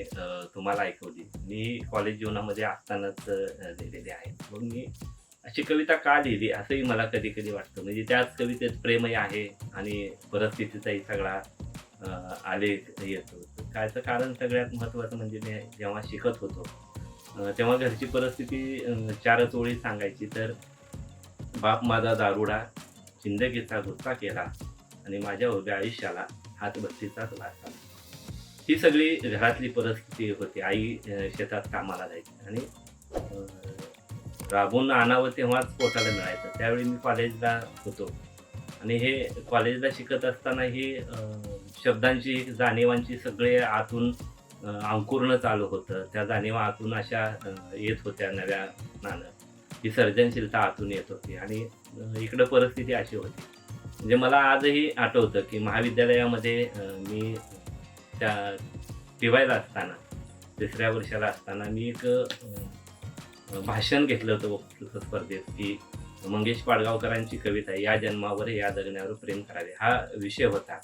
मी तुम्हाला ऐकवली. मी कॉलेज जीवनामध्ये असतानाच लिहिलेली आहे मग मी अशी कविता का लिहिली? असंही मला कधी कधी वाटतं. म्हणजे त्याच कवितेत प्रेमही आहे आणि परिस्थितीचाही सगळा आलेख येतो. कायचं कारण सगळ्यात महत्त्वाचं म्हणजे मी जेव्हा शिकत होतो तेव्हा घरची परिस्थिती चारच ओळी सांगायची तर बाप माझा दारुडा जिंदगीचा गुस्सा केला आणि माझ्या उभ्या आयुष्याला हातबत्तीचाच वास ही सगळी घरातली परिस्थिती होती. आई शेतात कामाला जायची आणि राबून आणावं तेव्हाच पोटाला मिळायचं. त्यावेळी मी कॉलेजला होतो. आणि हे कॉलेजला शिकत असताना ही शब्दांची जाणीवांची सगळे आतून अंकुरणं चालू होतं. त्या जाणीवा आतून अशा येत होत्या नव्या नानं ही सर्जनशीलता आतून येत होती आणि इकडं परिस्थिती अशी होती. म्हणजे मला आजही आठवतं की महाविद्यालयामध्ये मी त्या टिवायला असताना तिसऱ्या वर्षाला असताना मी एक भाषण घेतलं होतं वक्तृत्व स्पर्धेत की मंगेश पाडगावकरांची कविता या जन्मावर या जगण्यावर प्रेम करावे. हा विषय होता.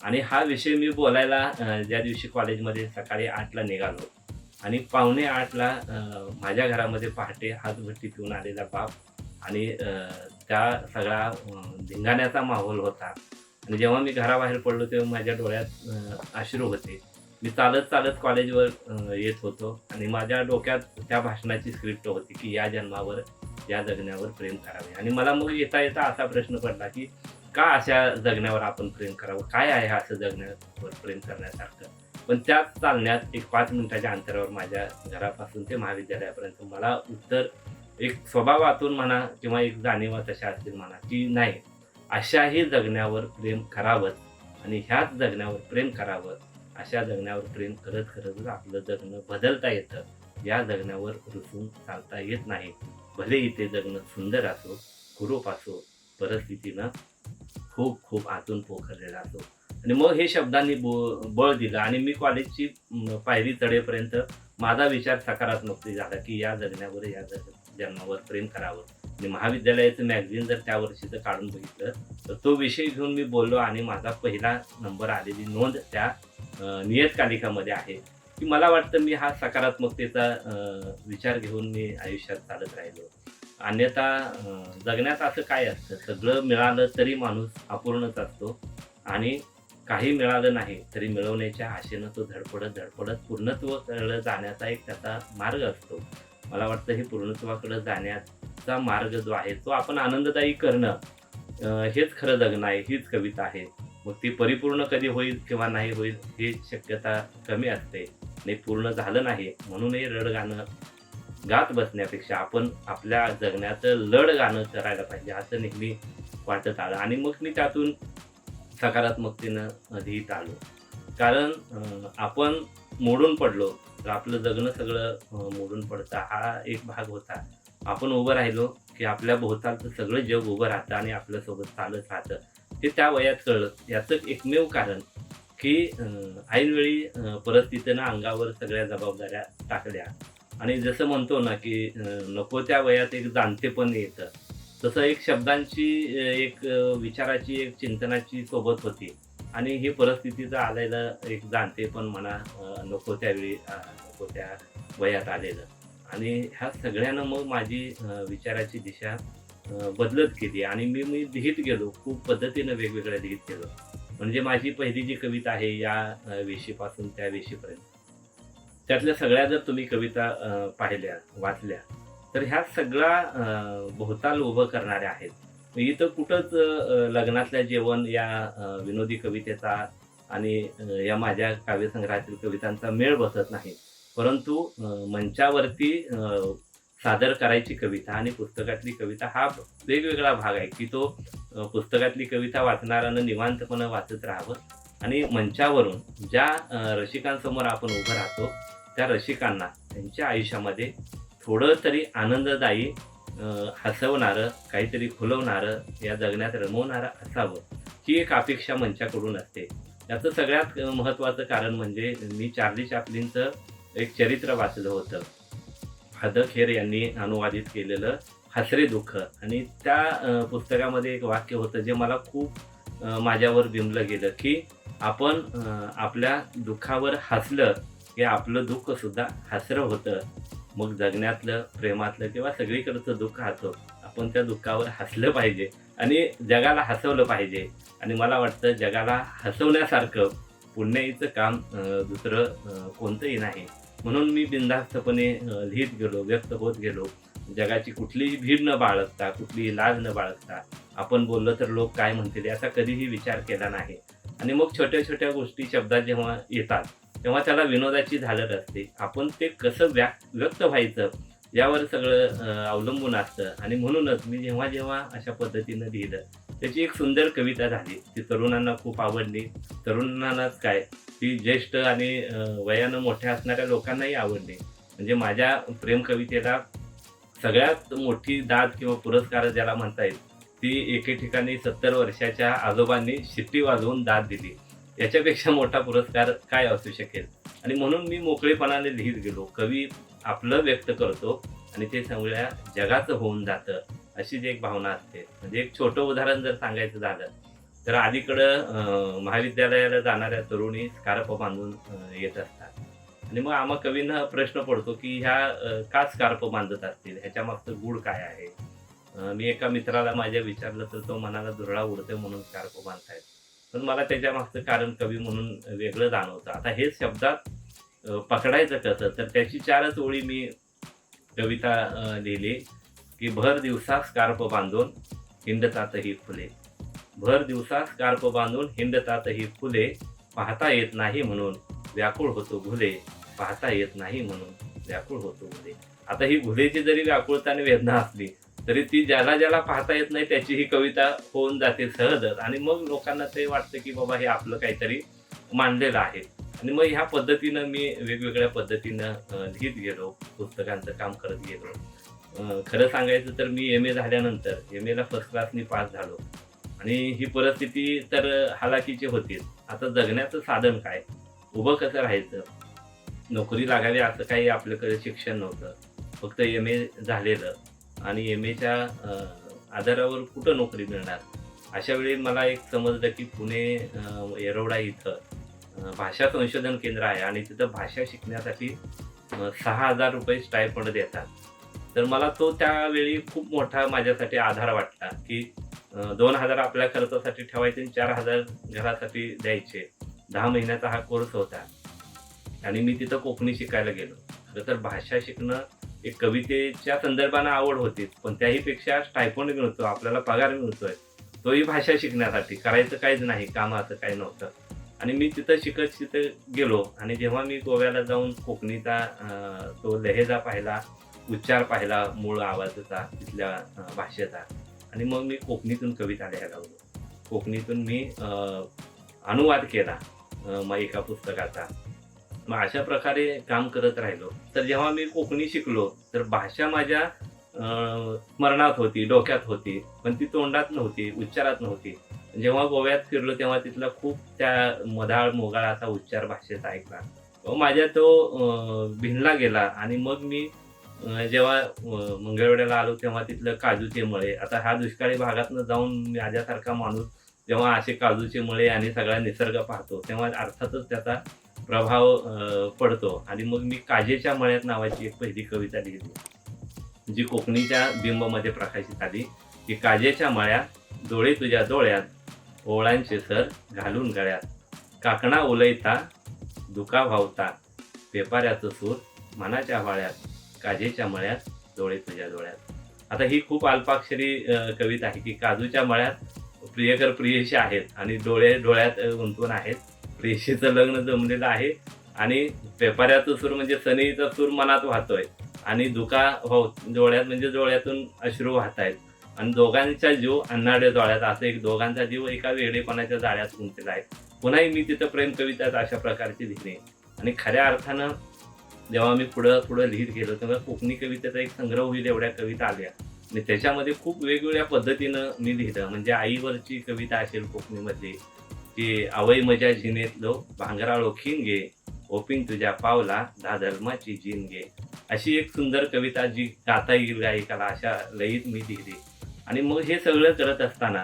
आणि हा विषय मी बोलायला ज्या दिवशी कॉलेजमध्ये सकाळी आठला निघालो आणि पावणे आठला माझ्या घरामध्ये पहाटे हातभट्टी पिऊन आलेला बाप आणि त्या सगळा धिंगाण्याचा माहोल होता. आणि जेव्हा मी घराबाहेर पडलो तेव्हा माझ्या डोळ्यात अश्रू होते. मी चालत चालत कॉलेजवर येत होतो आणि माझ्या डोक्यात त्या भाषणाची स्क्रिप्ट होती की या जन्मावर या जगण्यावर प्रेम करावे. आणि मला मग येता येता असा प्रश्न पडला की का अशा जगण्यावर आपण प्रेम करावं? काय आहे असं जगण्यावर प्रेम करण्यासारखं? पण त्याच चालण्यात एक पाच मिनिटाच्या अंतरावर माझ्या घरापासून ते महाविद्यालयापर्यंत मला उत्तर एक स्वभावातून म्हणा किंवा एक जाणीवा तशा असतील म्हणा की नाही अशाही जगण्यावर प्रेम करावं आणि ह्याच जगण्यावर प्रेम करावं अशा जगण्यावर प्रेम करत करतच आपलं जगणं बदलता येतं. या जगण्यावर रुसून चालता येत नाही. भले इथे जगणं सुंदर असो कुरूप असो परिस्थितीनं खूप खूप आतून पोखरलेला असो. आणि मग हे शब्दांनी बो बळ दिलं आणि मी कॉलेजची पायरी चढेपर्यंत माझा विचार सकारात्मक झाला की या जगण्यावर या जग जन्मावर प्रेम करावं. आणि महाविद्यालयाचं मॅगझिन जर त्या वर्षीचं काढून बघितलं तर तो विषय घेऊन मी बोललो आणि माझा पहिला नंबर आलेली नोंद त्या नियतकालिकामध्ये आहे. की मला वाटतं मी हा सकारात्मकतेचा विचार घेऊन मी आयुष्यात चालत राहिलो. अन्यथा जगण्यात असं काय असतं? सगळं मिळालं तरी माणूस अपूर्णच असतो आणि काही मिळालं नाही तरी मिळवण्याच्या आशेनं तो धडपडत धडपडत पूर्णत्वकडं जाण्याचा एक त्याचा मार्ग असतो. मला वाटतं हे पूर्णत्वाकडे जाण्याचा मार्ग जो आहे तो आपण आनंददायी करणं हेच खरं जगणं आहे हीच कविता आहे. मग ती परिपूर्ण कधी होईल किंवा नाही होईल ही शक्यता कमी असते. आणि पूर्ण झालं नाही म्हणूनही रड गाणं गात बसण्यापेक्षा आपण आपल्या जगण्याचं लढ गाणं करायला पाहिजे असं नेहमी वाटत आलं. आणि मग मी त्यातून सकारात्मकतेनं लिहित आलो. कारण आपण मोडून पडलो. तर आपलं जगणं सगळं मोडून पडतं. हा एक भाग होता. आपण उभं राहिलो की आपल्या भोवतालचं सगळं जग उभं राहतं आणि आपल्यासोबत चालत राहतं. ते त्या वयात कळलं. याचं एकमेव कारण की ऐनवेळी परिस्थितीनं अंगावर सगळ्या जबाबदाऱ्या टाकल्या. आणि जसं म्हणतो ना की नको त्या वयात एक जाणतेपण येतं. तसं एक शब्दांची एक विचाराची एक चिंतनाची सोबत होती. आणि ही परिस्थितीचं आलेलं एक जाणते पण म्हणा नको त्यावेळी नको त्या वयात आलेलं. आणि ह्या सगळ्यानं मग माझी विचाराची दिशा बदलत गेली. आणि मी मी लिहित गेलो. खूप पद्धतीनं वेगवेगळ्या लिहित गेलो. म्हणजे माझी पहिली जी कविता आहे या वेशीपासून त्या वेशीपर्यंत. त्यातल्या सगळ्या जर तुम्ही कविता पाहिल्या वाचल्या तर ह्या सगळ्या भोवताल उभं करणाऱ्या आहेत. इथं कुठंच लग्नातल्या जेवण या विनोदी कवितेचा आणि या माझ्या काव्यसंग्रहातील कवितांचा मेळ बसत नाही. परंतु मंचावरती सादर करायची कविता आणि पुस्तकातली कविता हा वेगवेगळा भाग आहे की तो पुस्तकातली कविता वाचणाऱ्यानं निवांतपणे वाचत राहावं आणि मंचावरून ज्या रसिकांसमोर आपण उभं राहतो त्या रसिकांना त्यांच्या आयुष्यामध्ये थोडं तरी आनंददायी हसवणारं काहीतरी खुलवणारं या जगण्यात रमवणारं असावं ही एक अपेक्षा मंचाकडून असते. याचं सगळ्यात महत्त्वाचं कारण म्हणजे मी चार्ली चॅपलिनचं एक चरित्र वाचलं होतं. हद खेर यांनी अनुवादित केलेलं हसरे दुःख. आणि त्या पुस्तकामध्ये एक वाक्य होतं जे मला खूप माझ्यावर बिंबलं गेलं की आपण आपल्या दुःखावर हसलं की आपलं दुःख सुद्धा हसरं होतं. मग जगण्यातलं प्रेमातलं किंवा सगळीकडचं दुःख हसो आपण त्या दुःखावर हसलं पाहिजे. आणि जगाला हसवलं पाहिजे. आणि मला वाटतं जगाला हसवण्यासारखं पुण्याईचं काम दुसरं कोणतंही नाही. म्हणून मी बिनधास्तपणे लिहित गेलो व्यक्त होत गेलो. जगाची कुठलीही भीड न बाळगता कुठलीही लाज न बाळगता आपण बोललो तर लोक काय म्हणतील याचा कधीही विचार केला नाही. आणि मग छोट्या छोट्या गोष्टी शब्दात जेव्हा येतात तेव्हा त्याला विनोदाची झालत असते. आपण ते कसं व्या व्यक्त व्हायचं यावर सगळं अवलंबून असतं. आणि म्हणूनच मी जेव्हा जेव्हा अशा पद्धतीनं लिहिलं त्याची एक सुंदर कविता झाली. ती तरुणांना खूप आवडली. तरुणांनाच काय? ती ज्येष्ठ आणि वयानं मोठ्या असणाऱ्या लोकांनाही आवडली. म्हणजे माझ्या प्रेम कवितेला सगळ्यात मोठी दाद किंवा पुरस्कार ज्याला म्हणता येईल ती एके ठिकाणी सत्तर वर्षाच्या आजोबांनी शिट्टी वाजवून दाद दिली. याच्यापेक्षा मोठा पुरस्कार काय असू शकेल? आणि म्हणून मी मोकळेपणाने लिहित गेलो. कवी आपलं व्यक्त करतो आणि ते सगळ्या जगाचं होऊन जातं. अशी जी एक भावना असते. म्हणजे एक छोटं उदाहरण जर सांगायचं झालं तर अलीकडं महाविद्यालयाला जाणाऱ्या तरुणी स्कार्फ बांधून येत असतात. आणि मग आम्हा कवींना प्रश्न पडतो की ह्या का स्कार्फ बांधत असतील? ह्याच्या मागचं गुढ काय आहे? मी एका मित्राला माझ्या विचारलं तर तो मनाला धुरळा उडते म्हणून स्कार्फ बांधतायत. पण मला त्याच्या मागचं कारण कवी म्हणून वेगळं जाणवतं. आता हे शब्दात पकडायचं कसं? तर त्याची चारच ओळी मी कविता लिहिली. की भर दिवसा स्कार्प बांधून हिंडतातही फुले. भर दिवसा स्कार्प बांधून हिंडतातही फुले. पाहता येत नाही म्हणून व्याकुळ होतो घुले. पाहता येत नाही म्हणून व्याकुळ होतो घुले. आता ही घुलेची जरी व्याकुळता आणि वेदना असली तरी ती ज्याला ज्याला पाहता येत नाही त्याची ही कविता होऊन जाते सहजच आणि मग लोकांना ते वाटतं की बाबा हे आपलं काहीतरी मांडलेलं आहे. आणि मग ह्या पद्धतीनं मी वेगवेगळ्या पद्धतीनं लिहित गेलो पुस्तकांचं काम करत गेलो. खरं सांगायचं तर मी एम ए झाल्यानंतर एम एला फर्स्ट क्लासनी पास झालो. आणि ही परिस्थिती तर हालाकीची होतीच. आता जगण्याचं साधन काय? उभं कसं राहायचं? नोकरी लागावी असं काही आपल्याकडे शिक्षण नव्हतं. फक्त एम ए झालेलं. आणि एम एच्या आधारावर कुठं नोकरी मिळणार? अशा वेळी मला एक समजलं की पुणे येरवडा इथं भाषा संशोधन केंद्र आहे. आणि तिथं भाषा शिकण्यासाठी सहा हजार रुपये स्टायफंड देतात. तर मला तो त्यावेळी खूप मोठा माझ्यासाठी आधार वाटला की दोन हजार आपल्या खर्चासाठी ठेवायचे आणि चार हजार घरासाठी द्यायचे. दहा महिन्याचा हा कोर्स होता. आणि मी तिथं कोकणी शिकायला गेलो. खरं तर भाषा शिकणं एक कवितेच्या संदर्भानं आवड होती पण त्याहीपेक्षा स्टायफंड मिळतो आपल्याला पगार मिळतोय. तोही भाषा शिकण्यासाठी करायचं काहीच नाही कामाचं काही नव्हतं. आणि मी तिथं शिकत तिथं गेलो आणि जेव्हा मी गोव्याला जाऊन कोकणीचा तो लहेजा पाहिला उच्चार पाहिला मूळ आवाजाचा तिथल्या भाषेचा. आणि मग मी कोकणीतून कविता लिहायला लागलो. कोकणीतून मी अनुवाद केला मग एका पुस्तकाचा. मग अशा प्रकारे काम करत राहिलो. तर जेव्हा मी कोकणी शिकलो तर भाषा माझ्या स्मरणात होती डोक्यात होती पण ती तोंडात नव्हती उच्चारात नव्हती. जेव्हा गोव्यात फिरलो तेव्हा तिथला खूप त्या मधाळ मोगाळ असा उच्चार भाषेचा ऐकला. माझ्या तो भिनला गेला आणि मग मी जेव्हा मंगळवेड्याला आलो तेव्हा तिथलं काजूचे मळे. आता ह्या दुष्काळी भागातनं जाऊन माझ्यासारखा माणूस जेव्हा असे काजूचे मळे आणि सगळा निसर्ग पाहतो तेव्हा अर्थातच त्याचा प्रभाव पडतो. आणि मग मी काजेच्या मळ्यात नावाची एक पहिली कविता लिहिली. जी कोकणीच्या बिंबमध्ये प्रकाशित आली की काजेच्या मळ्यात डोळे तुझ्या डोळ्यात ओळांचे सर घालून गळ्यात. काकणा ओलयता दुका भावता पेपाऱ्याचं सूर मनाच्या वाळ्यात. काजेच्या मळ्यात डोळे तुझ्या डोळ्यात. आता ही खूप अल्पाक्षरी कविता आहे की काजूच्या मळ्यात प्रियकर प्रियशी आहेत आणि डोळे डोळ्यात गुंतवून आहेत. प्रियशीचं लग्न जमलेलं आहे आणि पेपाऱ्याचं सूर म्हणजे सनीचा सूर मनात वाहतोय आणि दुका हो डोळ्यात म्हणजे डोळ्यातून अश्रू वाहत आहेत आणि दोघांचा जीव अन्नाडे डोळ्यात असं एक दोघांचा जीव एका वेडेपणाच्या जाळ्यात गुंतलेला आहे. पुन्हाही मी तिथं प्रेम कविता अशा प्रकारची लिहिली आणि खऱ्या अर्थानं जेव्हा मी पुढं पुढं लिहित गेलो तेव्हा कोकणी कवितेचा एक संग्रह होईल एवढ्या कविता आल्या. आणि त्याच्यामध्ये खूप वेगवेगळ्या पद्धतीनं मी लिहिलं. म्हणजे आईवरची कविता असेल कोकणीमध्ये की आवई मजा झिनेतलो भांगराळो खिंगे ओपिंग तुझ्या पावला दा धर्माची जीन घे अशी एक सुंदर कविता जी गाता येईल गायिकाला अशा लयीत मी लिहिली. आणि मग हे सगळं करत असताना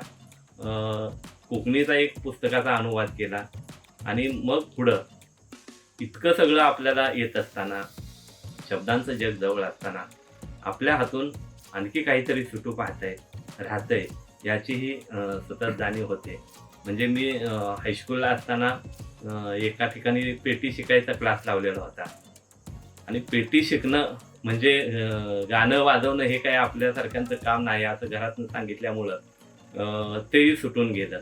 कोकणीचा एक पुस्तकाचा अनुवाद केला. आणि मग पुढं इतकं सगळं आपल्याला येत असताना शब्दांचं जग जवळ असताना आपल्या हातून आणखी काहीतरी सुटू पाहतंय राहतंय याचीही सतत जाणीव होते. म्हणजे मी हायस्कूलला असताना एका ठिकाणी पेटी शिकायचा क्लास लावलेला होता. आणि पेटी शिकणं म्हणजे गाणं वाजवणं हे काय आपल्यासारख्यांचं काम नाही असं घरातून सांगितल्यामुळं तेही सुटून गेलं.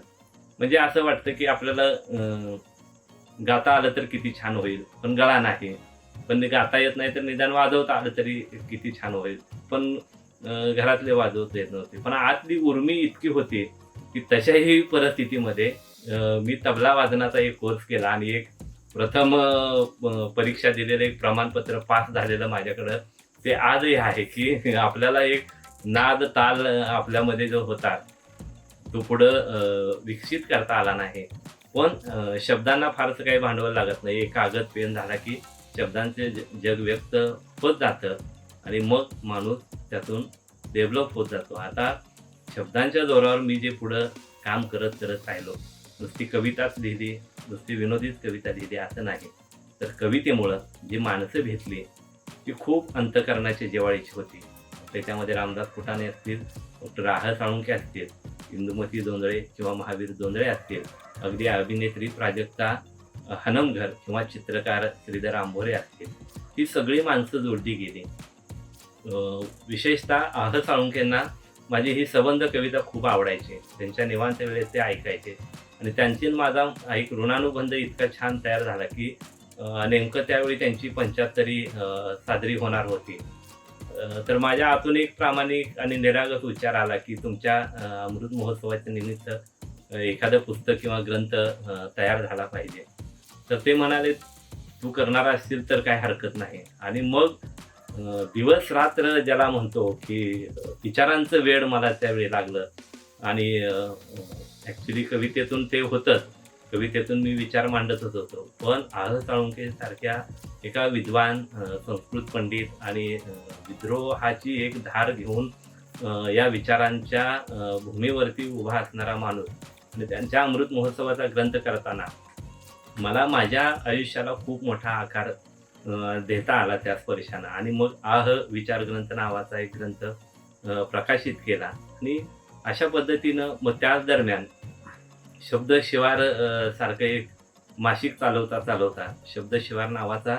म्हणजे असं वाटतं की आपल्याला गाता आलं तर किती छान होईल पण गळा नाही. पण गाता येत नाही तर निदान वाजवता आलं तरी किती छान होईल. पण घरातले वाजवता येत नव्हते. पण आतली उर्मी इतकी होती की तशाही परिस्थितीमध्ये मी तबला वादनाचा एक कोर्स केला आणि एक प्रथम परीक्षा दिलेलं एक प्रमाणपत्र पास झालेलं माझ्याकडं. ते आजही आहे की आपल्याला एक नाद ताल आपल्यामध्ये जो होता तो पुढं विकसित करता आला नाही. पण शब्दांना फारसं काही भांडवल लागत नाही. एक कागद पेन झाला की शब्दांचे जग व्यक्त होत जातं आणि मग माणूस त्यातून डेव्हलप होत जातो. आता शब्दांच्या जोरावर मी जे पुढं काम करत करत राहिलो नुसती कविताच लिहिली नुसती विनोदीच कविता लिहिली असं नाही. तर कवितेमुळं जी माणसं भेटली ती खूप अंतकरणाची जिवाळीची होती. त्याच्यामध्ये रामदास फुटाणे असतील डॉक्टर राह साळुंके असतील इंदुमती जोंधळे किंवा महावीर जोंधळे असतील. अगदी अभिनेत्री प्राजक्ता हनमघर किंवा चित्रकार श्रीधर आंभोरे असतील. ही सगळी माणसं जोडली गेली. विशेषतः आह साळुंकेंना माझी ही सबंध कविता खूप आवडायची. त्यांच्या निवांत वेळेत ते ऐकायचे. आणि त्यांची माझा एक ऋणानुबंध इतका छान तयार झाला की नेमकं त्यावेळी त्यांची पंच्याहत्तरी साजरी होणार होती. तर माझ्या आतून एक प्रामाणिक आणि निरागस विचार आला की तुमच्या अमृत महोत्सवाच्या निमित्त एखादं पुस्तक किंवा ग्रंथ तयार झाला पाहिजे. तर ते म्हणाले तू करणार असतील तर काय हरकत नाही. आणि मग दिवस रात्र ज्याला म्हणतो की विचारांचं वेळ मला त्यावेळी लागलं. आणि ॲक्च्युली कवितेतून ते होतंच कवितेतून मी विचार मांडतच होतो. पण आह साळुंके सारख्या एका विद्वान संस्कृत पंडित आणि विद्रोहाची एक धार घेऊन या विचारांच्या भूमीवरती उभा असणारा माणूस आणि त्यांच्या अमृत महोत्सवाचा ग्रंथ करताना मला माझ्या आयुष्याला खूप मोठा आकार देता आला त्या स्पर्शानं. आणि मग आह विचार ग्रंथ नावाचा एक ग्रंथ प्रकाशित केला. आणि अशा पद्धतीनं मग त्याच दरम्यान शब्द शिवार सारखं एक मासिक चालवता चालवता. शब्द शिवार नावाचा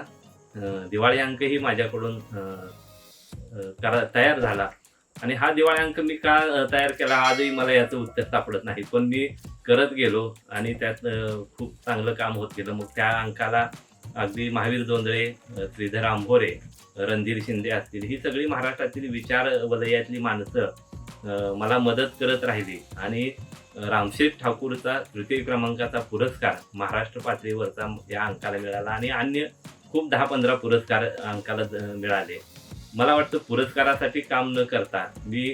दिवाळी अंकही माझ्याकडून करा तयार झाला. आणि हा दिवाळी अंक मी का तयार केला आजही मला याचं उत्तर सापडत नाही. पण मी करत गेलो आणि त्यात खूप चांगलं काम होत गेलं. मग त्या अंकाला अगदी महावीर जोंधळे श्रीधर आंभोरे रणधीर शिंदे असतील ही सगळी महाराष्ट्रातील विचार वलयातली माणसं मला मदत करत राहिली. आणि रामशेठ ठाकूरचा तृतीय क्रमांकाचा पुरस्कार महाराष्ट्र पातळीवरचा या अंकाला मिळाला आणि अन्य खूप दहा पंधरा पुरस्कार अंकाला मिळाले. मला वाटतं पुरस्कारासाठी काम न करता मी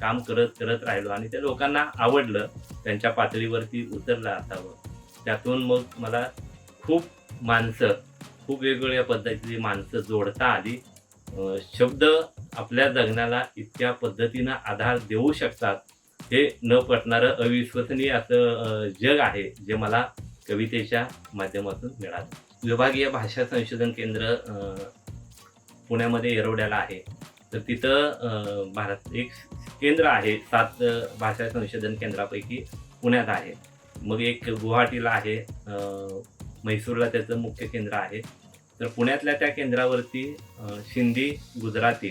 काम करत करत राहिलो आणि त्या लोकांना आवडलं त्यांच्या पातळीवरती उतरलं असावं. त्यातून मग मला खूप माणसं खूप वेगवेगळ्या पद्धतीची माणसं जोडता आली. शब्द आपल्या जगण्याला इतक्या पद्धतीनं आधार देऊ शकतात. हे न पटणारं अविश्वसनीय असं जग आहे जे मला कवितेच्या माध्यमातून मिळालं. विभागीय भाषा संशोधन केंद्र पुण्यामध्ये येरवड्याला आहे. तर तिथं भारत एक केंद्र आहे सात भाषा संशोधन केंद्रापैकी पुण्यात आहे. मग एक गुवाहाटीला आहे म्हैसूरला त्याचं मुख्य केंद्र आहे. तर पुण्यातल्या त्या केंद्रावरती सिंधी गुजराती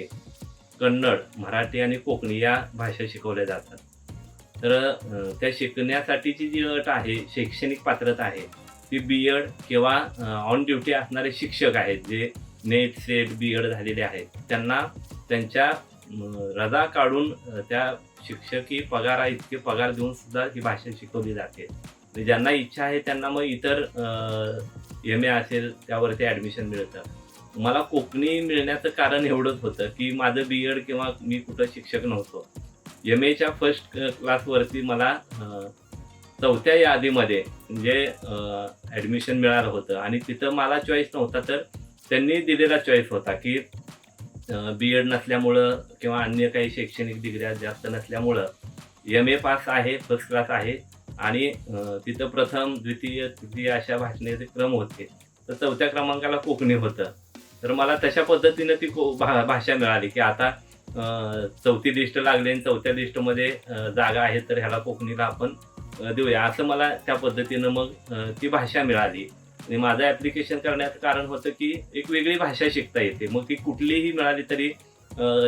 कन्नड मराठी आणि कोकणी या भाषा शिकवल्या जातात. तर त्या शिकण्यासाठीची जी अट आहे शैक्षणिक पात्रता आहे ती बी एड किंवा ऑन ड्युटी असणारे शिक्षक आहेत जे नेट सेट बी एड झालेले आहेत त्यांना त्यांच्या रजा काढून त्या शिक्षकी पगारा इतके पगार देऊन सुद्धा ही भाषा शिकवली जाते. म्हणजे ज्यांना इच्छा आहे त्यांना मग इतर एम ए असेल त्यावरती ॲडमिशन मिळतं. मला कोकणी मिळण्याचं कारण एवढंच होतं की माझं बी एड किंवा मी कुठं शिक्षक नव्हतो. एम एच्या फर्स्ट क्लासवरती मला uh, चौथ्या यादीमध्ये म्हणजे uh, ॲडमिशन मिळालं होतं. आणि तिथं मला चॉईस नव्हता तर त्यांनी दिलेला चॉईस होता की uh, बी एड नसल्यामुळं किंवा अन्य काही शैक्षणिक डिग्र्या जास्त नसल्यामुळं एम ए पास आहे फर्स्ट क्लास आहे. आणि तिथं प्रथम द्वितीय तृतीय अशा भाषणाचे क्रम होते. तर चौथ्या क्रमांकाला कोकणी होतं. तर मला तशा पद्धतीनं ती को भा भाषा मिळाली की आता चौथी लिस्ट लागली आणि चौथ्या लिस्टमध्ये जागा आहे तर ह्याला कोकणीला आपण देऊया. असं मला त्या पद्धतीनं मग ती भाषा मिळाली. आणि माझं ॲप्लिकेशन करण्याचं कारण होतं की एक वेगळी भाषा शिकता येते. मग ती कुठलीही मिळाली तरी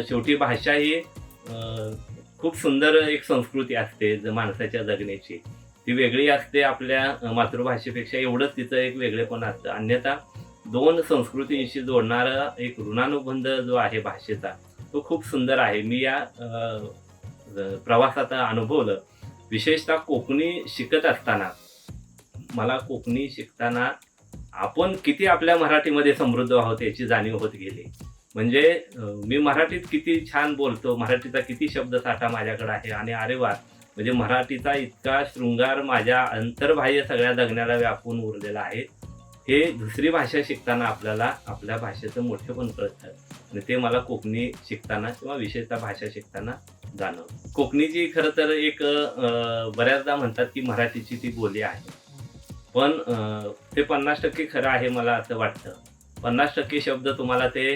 शेवटी भाषा ही खूप सुंदर एक संस्कृती असते ज- माणसाच्या जगण्याची. ती वेगळी असते आपल्या मातृभाषेपेक्षा. एवढंच तिचं एक वेगळेपण असतं. अन्यथा दोन संस्कृतींशी जोडणारा एक ऋणानुबंध जो आहे भाषेचा तो खूप सुंदर आहे. मी या प्रवासात अनुभवलं. विशेषतः कोकणी शिकत असताना मला कोकणी शिकताना आपण किती आपल्या मराठीमध्ये समृद्ध आहोत याची जाणीव होत गेली. म्हणजे मी मराठीत किती छान बोलतो मराठीचा किती शब्दसाठा माझ्याकडे आहे आणि अरे वा! म्हणजे मराठीचा इतका शृंगार माझ्या अंतर्बाह्य सगळ्या जगण्याला व्यापून उरलेला आहे. हे दुसरी भाषा शिकताना आपल्याला आपल्या भाषेचं मोठेपण कळतं. आणि ते मला कोकणी शिकताना किंवा विशेषतः भाषा शिकताना जाणवलं. कोकणीची खरं तर एक बऱ्याचदा म्हणतात की मराठीची ती बोली आहे. पण ते पन्नास टक्के खरं आहे मला असं वाटतं. पन्नास टक्के शब्द तुम्हाला ते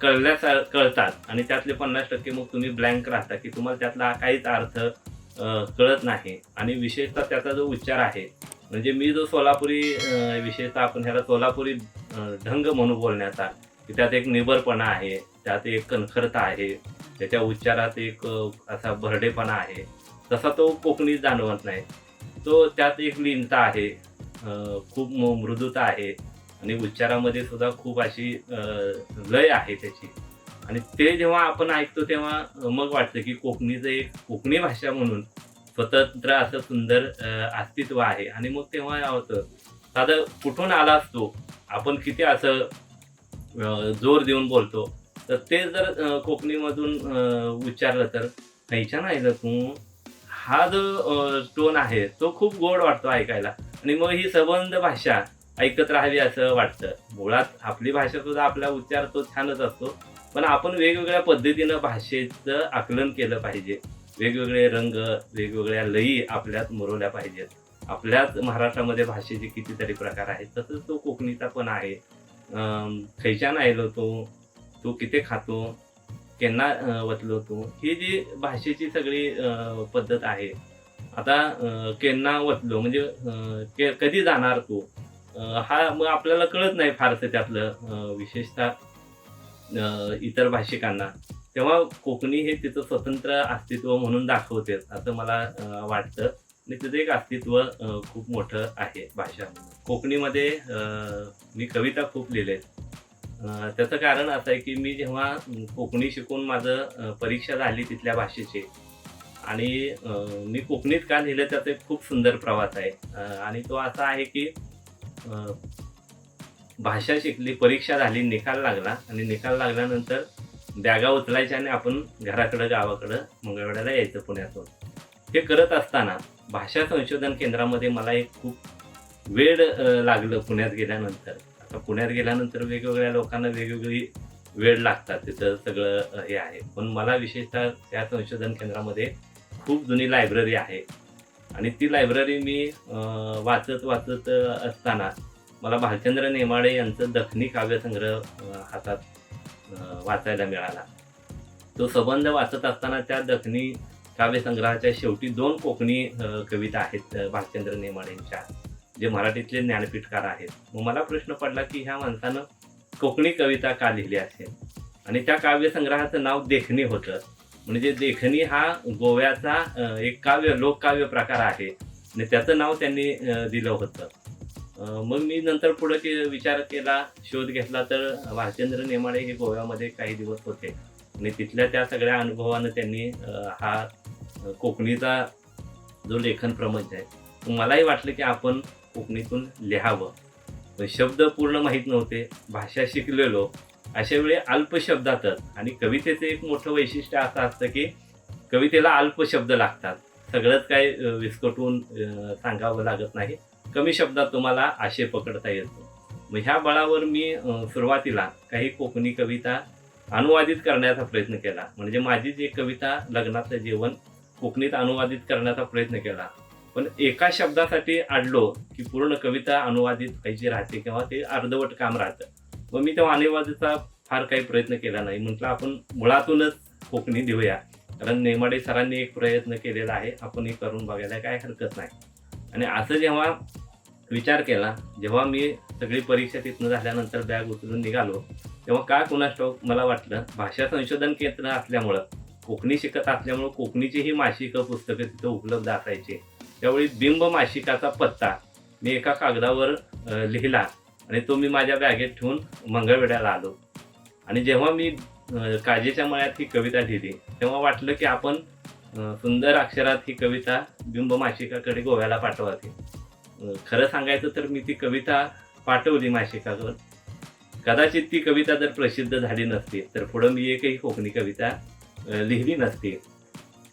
कळल्यास कळतात. आणि त्यातले पन्नास टक्के मग तुम्ही ब्लँक राहता की तुम्हाला त्यातला काहीच अर्थ कळत नाही. आणि विशेषतः त्याचा जो उच्चार आहे म्हणजे मी जो सोलापुरी विशेषतः आपण ह्याला सोलापुरी ढंग म्हणून बोलण्याचा की त्यात एक निबरपणा आहे त्यात एक कणखरता आहे त्याच्या उच्चारात एक असा भरडेपणा आहे. तसा तो कोकणीत जाणवत नाही. तो त्यात एक लीनता आहे खूप मृदुता आहे आणि उच्चारामध्ये सुद्धा खूप अशी लय आहे त्याची. आणि ते जेव्हा आपण ऐकतो तेव्हा मग वाटतं की कोकणीचं एक कोकणी भाषा म्हणून स्वतंत्र असं सुंदर अस्तित्व आहे. आणि मग तेव्हा होतं साधं कुठून आला असतो आपण किती असं जोर देऊन बोलतो. तर ते जर कोकणीमधून उच्चारलं तर खायच्या नाही जर तू. हा जो टोन आहे तो खूप गोड वाटतो ऐकायला. आणि मग ही सबंध भाषा ऐकत राहावी असं वाटतं. मुळात आपली भाषा सुद्धा आपला उच्चार तो छानच असतो. पण आपण वेगवेगळ्या पद्धतीनं भाषेचं आकलन केलं पाहिजे. वेगवेगळे रंग वेगवेगळ्या लयी आपल्यात मुरवल्या पाहिजेत. आपल्याच महाराष्ट्रामध्ये भाषेचे कितीतरी प्रकार आहेत तसंच तो कोकणीचा पण आहे. अं, आयलो नाही तो? तू किती खातो? केन्ना वतलो तू? ही जी भाषेची सगळी पद्धत आहे. आता केन्ना वतलो? म्हणजे के- कधी जाणार तू? हा मग आपल्याला कळत नाही फारसं त्यातलं विशेषतः इतर भाषिकांना. तेव्हा कोकणी हे तिचं स्वतंत्र अस्तित्व म्हणून दाखवते असं मला वाटतं. आणि तिचं एक अस्तित्व खूप मोठं आहे भाषा कोकणीमध्ये मी कविता खूप लिहिलेत. त्याचं कारण असं आहे की मी जेव्हा कोकणी शिकून माझं परीक्षा झाली तिथल्या भाषेची आणि मी कोकणीत का लिहिलं त्याचा एक खूप सुंदर प्रवास आहे. आणि तो असा आहे की भाषा शिकली परीक्षा झाली निकाल लागला आणि निकाल लागल्यानंतर बॅगा उचलायच्या आणि आपण घराकडं गावाकडं मंगळवेड्याला यायचं पुण्यातून. हे करत असताना भाषा संशोधन केंद्रामध्ये मला एक खूप वेळ लागलं पुण्यात गेल्यानंतर. आता पुण्यात गेल्यानंतर वेगवेगळ्या लोकांना वेगवेगळी वेळ लागतात. तिथं सगळं हे आहे. पण मला विशेषतः त्या संशोधन केंद्रामध्ये खूप जुनी लायब्ररी आहे. आणि ती लायब्ररी मी वाचत वाचत असताना मला भालचंद्र नेमाडे यांचं दखनी काव्यसंग्रह हातात वाचायला मिळाला. तो संबंध वाचत असताना त्या दखनी काव्यसंग्रहाच्या शेवटी दोन कोकणी कविता आहेत भालचंद्र नेमाड नेमाडेंच्या जे मराठीतले ज्ञानपीठकार आहेत. मग मला प्रश्न पडला की ह्या माणसानं कोकणी कविता का लिहिली असेल? आणि त्या काव्यसंग्रहाचं नाव देखणी होतं. म्हणजे देखणी हा गोव्याचा एक काव्य लोककाव्य प्रकार आहे. आणि त्याचं नाव त्यांनी दिलं होतं. मग मी नंतर पुढे के विचार केला शोध घेतला तर भालचंद्र नेमाडे हे गोव्यामध्ये काही दिवस होते. आणि तिथल्या त्या सगळ्या अनुभवानं त्यांनी हा कोकणीचा जो लेखन प्रमंच आहे मलाही वाटलं की आपण कोकणीतून लिहावं. शब्द पूर्ण माहीत नव्हते भाषा शिकलेलो अशा वेळी अल्प शब्दातच. आणि कवितेचं एक मोठं वैशिष्ट्य असं असतं की कवितेला अल्प शब्द लागतात. सगळंच काय विस्कटून सांगावं लागत नाही. कमी शब्दात तुम्हाला आशय पकडता येतो. मग ह्या बळावर मी सुरुवातीला काही कोकणी कविता अनुवादित करण्याचा प्रयत्न केला. म्हणजे माझी जी कविता लग्नाचं जेवण कोकणीत अनुवादित करण्याचा प्रयत्न केला. पण एका शब्दासाठी अडलो की पूर्ण कविता अनुवादित व्हायची राहते किंवा ते अर्धवट काम राहतं. मग मी तेव्हा अनुवादाचा फार काही प्रयत्न केला नाही. म्हटलं आपण मुळातूनच कोकणी देऊया. कारण नेमाडे सरांनी एक प्रयत्न केलेला आहे. आपण हे करून बघायला काय हरकत नाही. आणि असं जेव्हा विचार केला जेव्हा मी सगळी परीक्षा तिथनं झाल्यानंतर बॅग उचलून निघालो तेव्हा का कुणास ठाऊक मला वाटलं भाषा संशोधन केंद्र असल्यामुळं कोकणी शिकत असल्यामुळं कोकणीची ही मासिकं पुस्तकं तिथं उपलब्ध असायची. त्यावेळी बिंब मासिकाचा पत्ता मी एका कागदावर लिहिला आणि तो मी माझ्या बॅगेत ठेवून मंगळवेढ्याला आलो. आणि जेव्हा मी काजेच्या मळ्यात ही कविता लिहिली तेव्हा वाटलं की आपण सुंदर अक्षरात ही कविता बिंब मासिकाकडे गोव्याला पाठवावी. खरं सांगायचं तर मी ती कविता पाठवली मासिकावर. कदाचित ती कविता जर प्रसिद्ध झाली नसती तर पुढं मी एकही कोकणी कविता लिहिली नसते.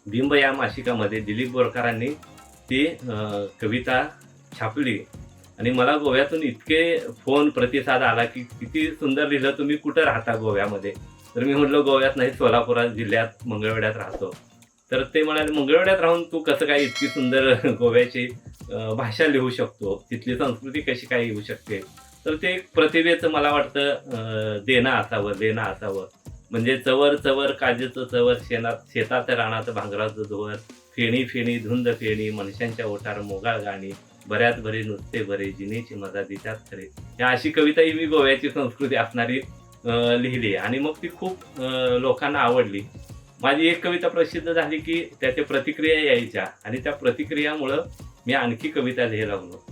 बिंब या मासिकामध्ये दिलीप बोरकरांनी ती कविता छापली. आणि मला गोव्यातून इतके फोन प्रतिसाद आला की किती सुंदर लिहिलं तुम्ही कुठं राहता गोव्यामध्ये? तर मी म्हटलं गोव्यात नाही सोलापुरात जिल्ह्यात मंगळवेड्यात राहतो. तर ते म्हणाले मंगळवेड्यात राहून तू कसं काय इतकी सुंदर गोव्याची भाषा लिहू शकतो? तिथली संस्कृती कशी काय येऊ शकते? तर ते एक प्रतिभेचं मला वाटतं देणं असावं देणं असावं. म्हणजे चवर चवर काजेचं चवर शेणात शेतात रानात भांगराचं जोवर फेणी फेणी धुंद फेणी मनुष्यांच्या ओठार मोगाळ गाणी बऱ्याच बरे नुसते बरे जिनेची मजा दिशात खरे. ह्या अशी कविता ही मी गोव्याची संस्कृती असणारी लिहिली. आणि मग ती खूप लोकांना आवडली. माझी एक कविता प्रसिद्ध झाली की त्याच्या प्रतिक्रिया यायच्या. आणि त्या प्रतिक्रियामुळं मी आणखी कविता लिहायला लागलो.